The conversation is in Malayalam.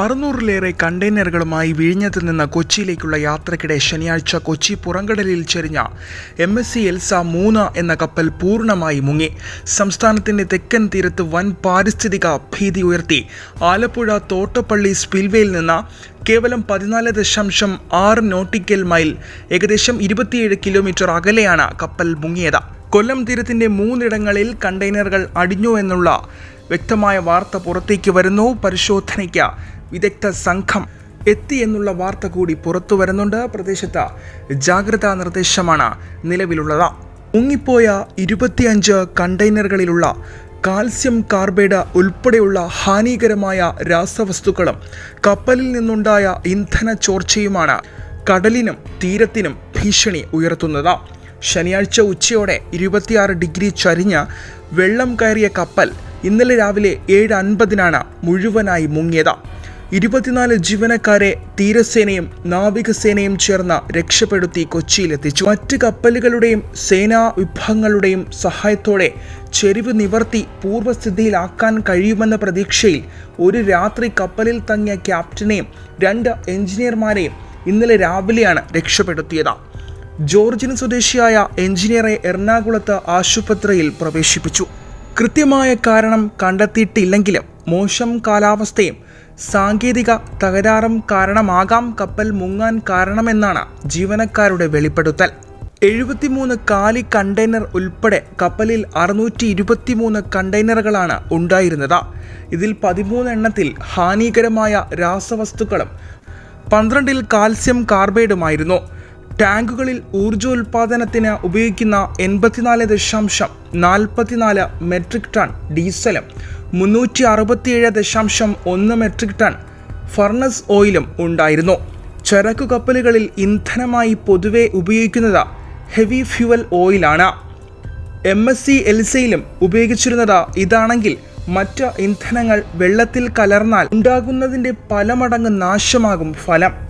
അറുന്നൂറിലേറെ കണ്ടെയ്നറുകളുമായി വിഴിഞ്ഞത്ത് നിന്ന് കൊച്ചിയിലേക്കുള്ള യാത്രക്കിടെ ശനിയാഴ്ച കൊച്ചി പുറംകടലിൽ ചെരിഞ്ഞ എം എസ് സി എൽസ മൂന്ന് എന്ന കപ്പൽ പൂർണമായി മുങ്ങി. സംസ്ഥാനത്തിന്റെ തെക്കൻ തീരത്ത് വൻ പാരിസ്ഥിതിക ഭീതി ഉയർത്തി. ആലപ്പുഴ തോട്ടപ്പള്ളി സ്പിൽവേയിൽ നിന്ന് കേവലം പതിനാല് ദശാംശം ആറ് നോട്ടിക്കൽ മൈൽ ഏകദേശം ഇരുപത്തിയേഴ് കിലോമീറ്റർ അകലെയാണ് കപ്പൽ മുങ്ങിയത്. കൊല്ലം തീരത്തിന്റെ മൂന്നിടങ്ങളിൽ കണ്ടെയ്നറുകൾ അടിഞ്ഞു എന്നുള്ള വ്യക്തമായ വാർത്ത പുറത്തേക്ക് വരുന്നു. പരിശോധനയ്ക്ക് വിദഗ്ധ സംഘം എത്തി എന്നുള്ള വാർത്ത കൂടി പുറത്തു വരുന്നുണ്ട്. പ്രദേശത്ത് ജാഗ്രതാ നിർദ്ദേശമാണ് നിലവിലുള്ളത്. മുങ്ങിപ്പോയ ഇരുപത്തിയഞ്ച് കണ്ടെയ്നറുകളിലുള്ള കാൽസ്യം കാർബൈഡ് ഉൾപ്പെടെയുള്ള ഹാനികരമായ രാസവസ്തുക്കളും കപ്പലിൽ നിന്നുണ്ടായ ഇന്ധന ചോർച്ചയുമാണ് കടലിനും തീരത്തിനും ഭീഷണി ഉയർത്തുന്നത്. ശനിയാഴ്ച ഉച്ചയോടെ ഇരുപത്തിയാറ് ഡിഗ്രി ചരിഞ്ഞ് വെള്ളം കയറിയ കപ്പൽ ഇന്നലെ രാവിലെ ഏഴ് അൻപതിനാണ് മുഴുവനായി മുങ്ങിയത്. ഇരുപത്തിനാല് ജീവനക്കാരെ തീരസേനയും നാവികസേനയും ചേർന്ന് രക്ഷപ്പെടുത്തി കൊച്ചിയിലെത്തിച്ചു. മറ്റ് കപ്പലുകളുടെയും സേനാ വിഭാഗങ്ങളുടെയും സഹായത്തോടെ ചെരിവ് നിവർത്തി പൂർവസ്ഥിതിയിലാക്കാൻ കഴിയുമെന്ന പ്രതീക്ഷയിൽ ഒരു രാത്രി കപ്പലിൽ തങ്ങിയ ക്യാപ്റ്റനെയും രണ്ട് എഞ്ചിനീയർമാരെയും ഇന്നലെ രാവിലെയാണ് രക്ഷപ്പെടുത്തിയത്. ജോർജിന് സ്വദേശിയായ എഞ്ചിനീയറെ എറണാകുളത്ത് ആശുപത്രിയിൽ പ്രവേശിപ്പിച്ചു. കൃത്യമായ കാരണം കണ്ടെത്തിയിട്ടില്ലെങ്കിലും മോശം കാലാവസ്ഥയും സാങ്കേതിക തകരാറും കാരണമാകാം കപ്പൽ മുങ്ങാൻ കാരണമെന്നാണ് ജീവനക്കാരുടെ വെളിപ്പെടുത്തൽ. എഴുപത്തിമൂന്ന് കാലി കണ്ടെയ്നർ ഉൾപ്പെടെ കപ്പലിൽ അറുന്നൂറ്റി ഇരുപത്തിമൂന്ന് കണ്ടെയ്നറുകളാണ് ഉണ്ടായിരുന്നത്. ഇതിൽ പതിമൂന്നെണ്ണത്തിൽ ഹാനികരമായ രാസവസ്തുക്കളും പന്ത്രണ്ടിൽ കാൽസ്യം കാർബൈഡുമായിരുന്നു. ടാങ്കുകളിൽ ഊർജോൽപാദനത്തിന് ഉപയോഗിക്കുന്ന എൺപത്തിനാല് ദശാംശം നാൽപ്പത്തിനാല് മെട്രിക് ടൺ ഡീസലും മുന്നൂറ്റി അറുപത്തിയേഴ് ദശാംശം ഒന്ന് മെട്രിക് ടൺ ഫർണസ് ഓയിലും ഉണ്ടായിരുന്നു. ചരക്കു കപ്പലുകളിൽ ഇന്ധനമായി പൊതുവെ ഉപയോഗിക്കുന്നത് ഹെവി ഫ്യുവൽ ഓയിലാണ്. എം എസ് സി എൽസയിലും ഉപയോഗിച്ചിരുന്നത് ഇതാണെങ്കിൽ മറ്റ് ഇന്ധനങ്ങൾ വെള്ളത്തിൽ കലർന്നാൽ ഉണ്ടാകുന്നതിന്റെ പല മടങ്ങ് നാശമാകും ഫലം.